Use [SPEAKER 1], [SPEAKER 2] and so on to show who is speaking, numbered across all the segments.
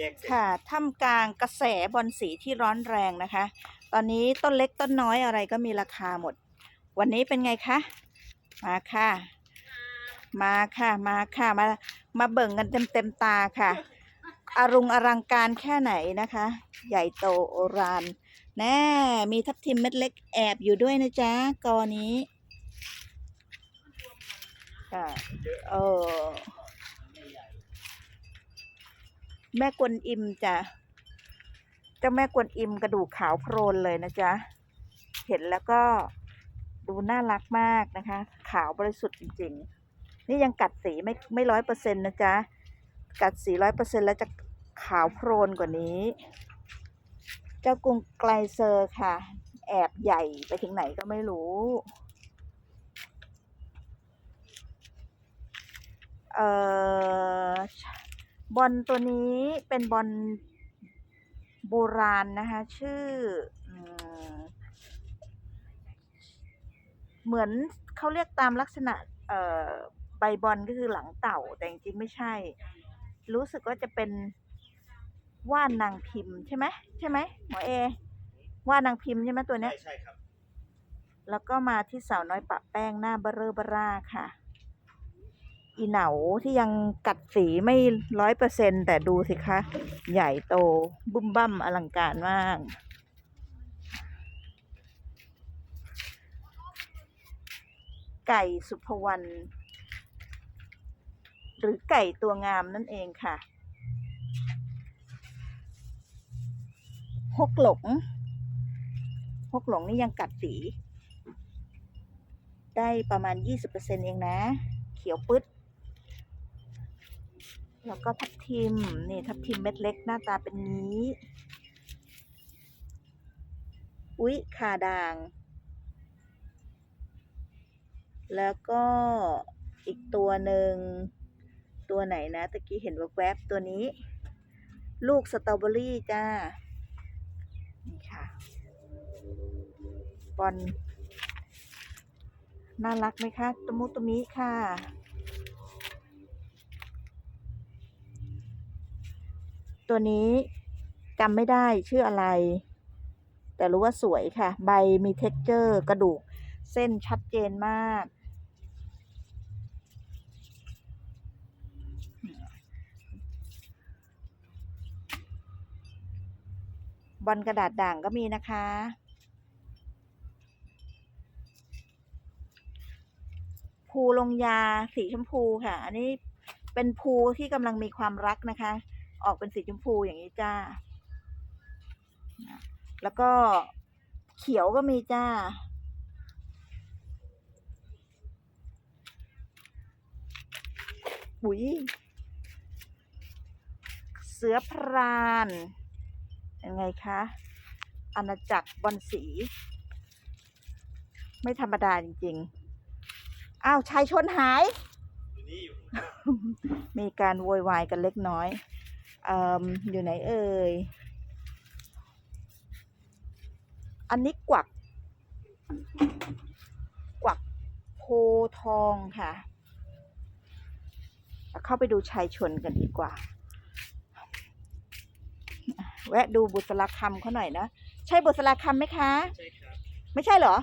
[SPEAKER 1] แยกเสร็จ
[SPEAKER 2] ค่ะท่ามกลางกระแสบอลสีที่ร้อนแรงนะคะ ตอนนี้ต้นเล็กต้นน้อยอะไรก็มีราคาหมด วันนี้เป็นไงคะมาค่ะ มาค่ะมาค่ะมามาเบิ่งกันเต็มเต็มตาค่ะอารุงอลังการแค่ไหนนะคะ ใหญ่โตโอรานแน่มีทับทิมเม็ดเล็กแอบอยู่ด้วยนะจ๊ะกอนี้ค่ะเออ แม่กวนอิมจ้ะเจ้าแม่กวนอิมกระดูกขาวโพลนเลยนะจ๊ะ เห็นแล้วก็ดูน่ารักมากนะคะ ขาวบริสุทธิ์จริง ๆ นี่ยังกัดสีไม่ไม่ร้อยเปอร์เซ็นต์นะจ๊ะ กัดสีร้อยเปอร์เซ็นต์แล้วจะขาวโพลนกว่านี้ เจ้ากรุงไกลเซอร์ค่ะ แอบใหญ่ไปถึงไหนก็ไม่รู้เอ่อ บอลตัวนี้เป็นบอลโบราณนะคะ ชื่ออืมเหมือนเขาเรียกตามลักษณะเอ่อใบบอลก็คือหลังเต่าแต่จริงๆไม่ใช่ รู้สึกว่าจะเป็นว่านนางพิมพ์ใช่ไหมใช่ไหมหมอเอว่านนางพิมพ์ใช่ไหมตัวเนี้
[SPEAKER 1] ใช่
[SPEAKER 2] ย
[SPEAKER 1] ใช่ครับ
[SPEAKER 2] แล้วก็มาที่สาวน้อยปะแป้งหน้าเบอเรอเบอร่าค่ะ อีเหนาที่ยังกัดสีไม่ร้อยเปอร์เซ็นแต่ดูสิคะ ใหญ่โตบุ้มบั้มอลังการมาก ไก่สุภวรรณหรือไก่ตัวงามนั่นเองค่ะฮกหลงฮกหลงนี่ยังกัดสี ได้ประมาณ 20%เองนะ เขียวปึ๊ด แล้วก็ทับทิมนี่ทับทิมเม็ดเล็กหน้าตาเป็นนี้ อุ๊ยขาด่าง แล้วก็อีกตัวหนึ่ง ตัวไหนนะตะกี้เห็นแวบๆตัวนี้ ลูกสตรอเบอรี่จ้า นี่ค่ะบอลน่ารักไหมคะตะมุตะมิค่ะ ตัวนี้จำไม่ได้ชื่ออะไร แต่รู้ว่าสวยค่ะ ใบมีเท็กเจอร์กระดูก เส้นชัดเจนมาก บอลกระดาษด่างก็มีนะคะภูลงยาสีชมพูค่ะ อันนี้เป็นภูที่กำลังมีความรักนะคะ ออกเป็นสีชมพูอย่างนี้จ้า แล้วก็เขียวก็มีจ้าอุ้ยเสือพรานยังไงคะอาณาจักรบอลสี ไม่ธรรมดาจริง ๆ อ้าว ชายชนหาย
[SPEAKER 1] อยู่นี่อยู่
[SPEAKER 2] มีการโวยวายกันเล็กน้อยเอมอยู่ไหนเอ่ย อันนี้กวัก กวักโพธิ์ทองค่ะเอาเข้าไปดูชายชนกันดีกว่า แวะดูบุษราคำเขาหน่อยนะ ใช่บุษราคำไหมคะ
[SPEAKER 1] ใช่ครับ
[SPEAKER 2] ไม่ใช่เหรอ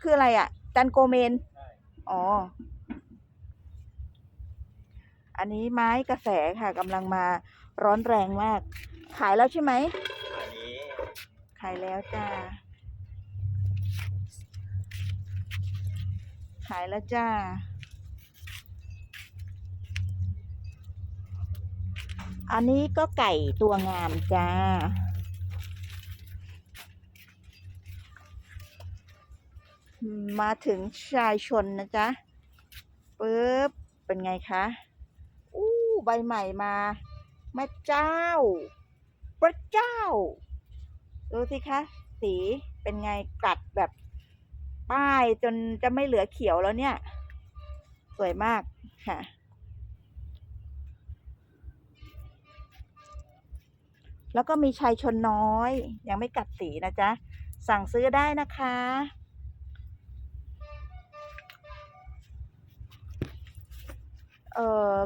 [SPEAKER 2] คืออะไรอะ่ะ จันโกเมน อ๋ออันนี้ไม้กระแสค่ะกำลังมา ร้อนแรงมาก ขายแล้วใช่ไหม
[SPEAKER 1] อันนี้
[SPEAKER 2] ขายแล้วจ้า ขายแล้วจ้า อันนี้ก็ไก่ตัวงามจ้า มาถึงชายชนนะจ๊ะปึ๊บ เป็นไงคะ อู้ ใบใหม่มา ม่เจ้า พระเจ้า ดูสิคะ สีเป็นไงกัดแบบ ป้ายจนจะไม่เหลือเขียวแล้วเนี่ย สวยมากค่ะ แล้วก็มีชายชนน้อย ยังไม่กัดสีนะจ๊ะ สั่งซื้อได้นะคะเอ่อ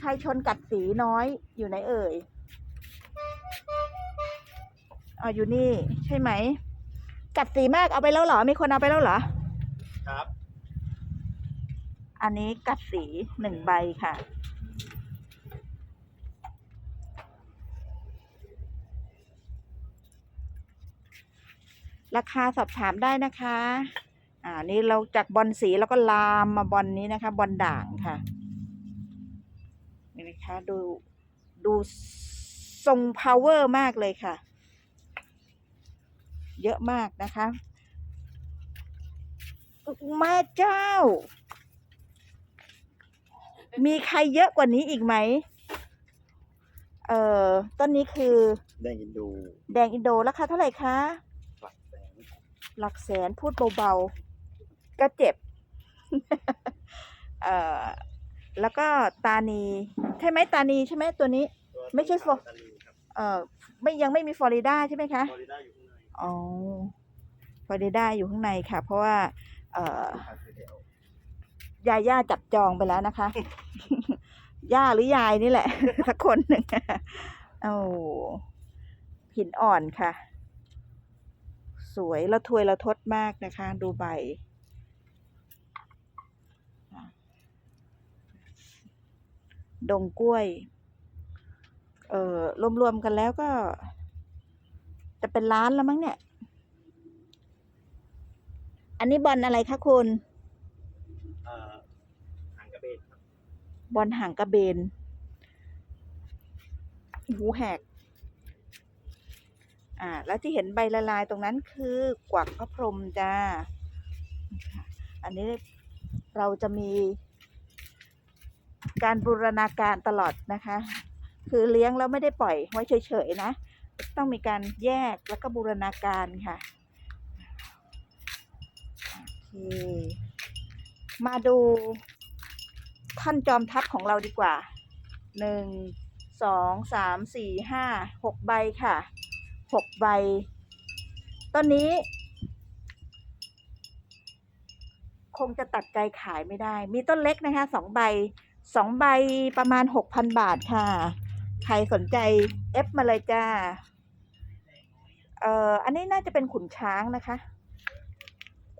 [SPEAKER 2] ชายชนกัดสีน้อยอยู่ไหนเอ่ยอ๋ออยู่นี่ ใช่ไหม กัดสีมากเอาไปแล้วเหรอ มีคนเอาไปแล้วเหรอ
[SPEAKER 1] ครับ
[SPEAKER 2] อันนี้กัดสีหนึ่งใบค่ะ ราคาสอบถามได้นะคะ อ่า นี่เราจากบอลสีแล้วก็ลามมาบอลนี้นะคะ บอลด่างค่ะนี่นะคะ ดูดูทรง power มากเลยค่ะ เยอะมากนะคะแม่เจ้า มีใครเยอะกว่านี้อีกไหม เอ่อ ต้นนี้คือ
[SPEAKER 1] แดงอินโด
[SPEAKER 2] แดงอินโดราคาเท่าไหร่คะ
[SPEAKER 1] หลักแสน
[SPEAKER 2] หลักแสนพูดเบาๆ ก็เจ็บ เอ่อ แล้วก็ตานี ใช่ไหมตานีใช่ไหมตัวนี้
[SPEAKER 1] ตัว
[SPEAKER 2] ไม่ใช่
[SPEAKER 1] สี
[SPEAKER 2] โฟ
[SPEAKER 1] ขาวตานีครับ
[SPEAKER 2] เอ่อไม่ยังไม่มีฟลอริดาใช่ไหมคะ
[SPEAKER 1] ฟลอริดาอยู่ข้างใน
[SPEAKER 2] อ๋อฟลอริดาอยู่ข้างในค่ะ เพราะว่า เอ่อ
[SPEAKER 1] ทางคือเดียวยา
[SPEAKER 2] ย่าจับจองไปแล้วนะคะ ย่าหรือยายนี่แหละ สักคนหนึ่งโอ้หินอ่อนค่ะ สวยละทวยละทดมากนะคะ ดูใบอะ ดงกล้วย เอ่อรวมๆกันแล้วก็ จะเป็นล้านแล้วมั้งเนี่ย อันนี้บอลอะไรคะคุณ
[SPEAKER 1] เอ่อหางกระเบนครับ
[SPEAKER 2] บอลหางกระเบน หูแหก อ่า แล้วที่เห็นใบละลายตรงนั้นคือกวักพระพรหมจ้า อันนี้เราจะมี การบูรณาการตลอดนะคะ คือเลี้ยงแล้วไม่ได้ปล่อยไว้เฉยๆนะ ต้องมีการแยกแล้วก็บูรณาการค่ะโอเคมาดูท่านจอมทัพของเราดีกว่าหนึ่งสองสามสี่ห้าหกใบค่ะหกใบ ต้นนี้ คงจะตัดใจขายไม่ได้ มีต้นเล็กนะคะสองใบ สองใบประมาณหกพันบาทค่ะ ใครสนใจเอฟมาเลยจ้า เอ่อ อันนี้น่าจะเป็นขุนช้างนะคะ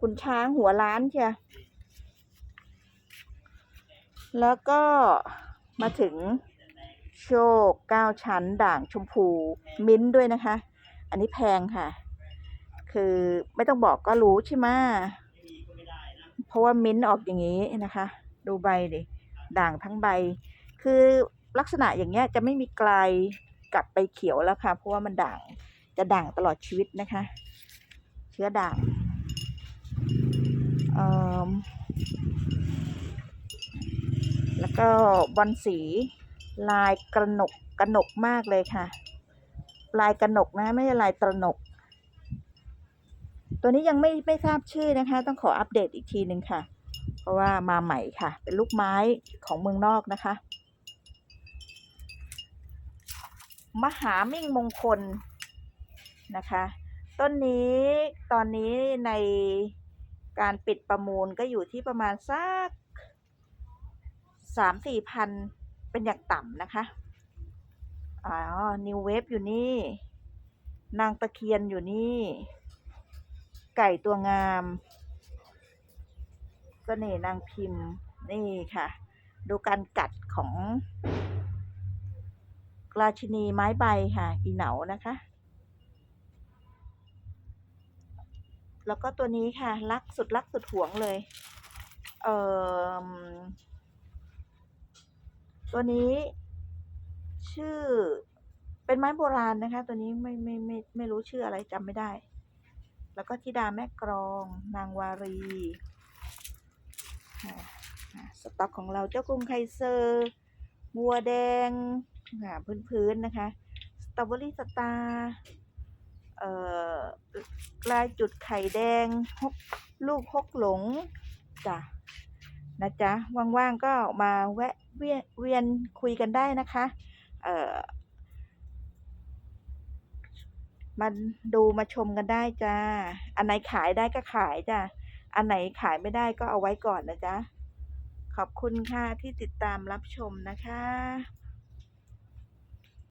[SPEAKER 2] ขุนช้างหัวล้านเชียแล้วก็มาถึงโชคเก้าชั้นด่างชมพู มิ้นท์ด้วยนะคะ อันนี้แพงค่ะ คือไม่ต้องบอกก็รู้ใช่ไหมเพราะว่ามิ้นท์ออกอย่างนี้นะคะ ดูใบดิ ด่างทั้งใบ คือลักษณะอย่างเงี้ยจะไม่มีกลายกลับไปเขียวแล้วค่ะ เพราะว่ามันด่างจะด่างตลอดชีวิตนะคะ เชื้อด่างแล้วก็บอลสีลายกระหนกกระหนกมากเลยค่ะ ลายกระหนกนะไม่ใช่ลายตระหนก ตัวนี้ยังไม่ไม่ทราบชื่อนะคะ ต้องขออัปเดตอีกทีหนึ่งค่ะ เพราะว่ามาใหม่ค่ะ เป็นลูกไม้ของเมืองนอกนะคะ มหามิ่งมงคลนะคะ ต้นนี้ตอนนี้ในการปิดประมูลก็อยู่ที่ประมาณสักสามสี่พันเป็นอย่างต่ำนะคะ อ๋อ นิวเวฟอยู่นี่ นางตะเคียนอยู่นี่ ไก่ตัวงาม สน่ห์นางพิมพ์นี่ค่ะ ดูการกัดของราชินีไม้ใบค่ะ อีเหนานะคะ แล้วก็ตัวนี้ค่ะ รักสุดรักสุดหวงเลย เอ่อ ตัวนี้ ชื่อ เป็นไม้โบราณนะคะ ตัวนี้ไม่ไม่ไม่ไม่รู้ชื่ออะไรจำไม่ได้ แล้วก็ธิดาแม่กรอง นางวารี ต็อกของเราเจ้ากรุงไคเซอร์บัวแดงค่ะพื้นๆนะคะสตรอเบอรี่สตาร์เอ่อลายจุดไข่แดงฮกลูกฮกหลงจ้ะนะจ๊ะว่างๆก็มาแวะเวียนคุยกันได้นะคะเอ่อมาดูมาชมกันได้จ้า อันไหนขายได้ก็ขายจ้ะอันไหนขายไม่ได้ก็เอาไว้ก่อนนะจ๊ะ ขอบคุณค่ะที่ติดตามรับชมนะคะ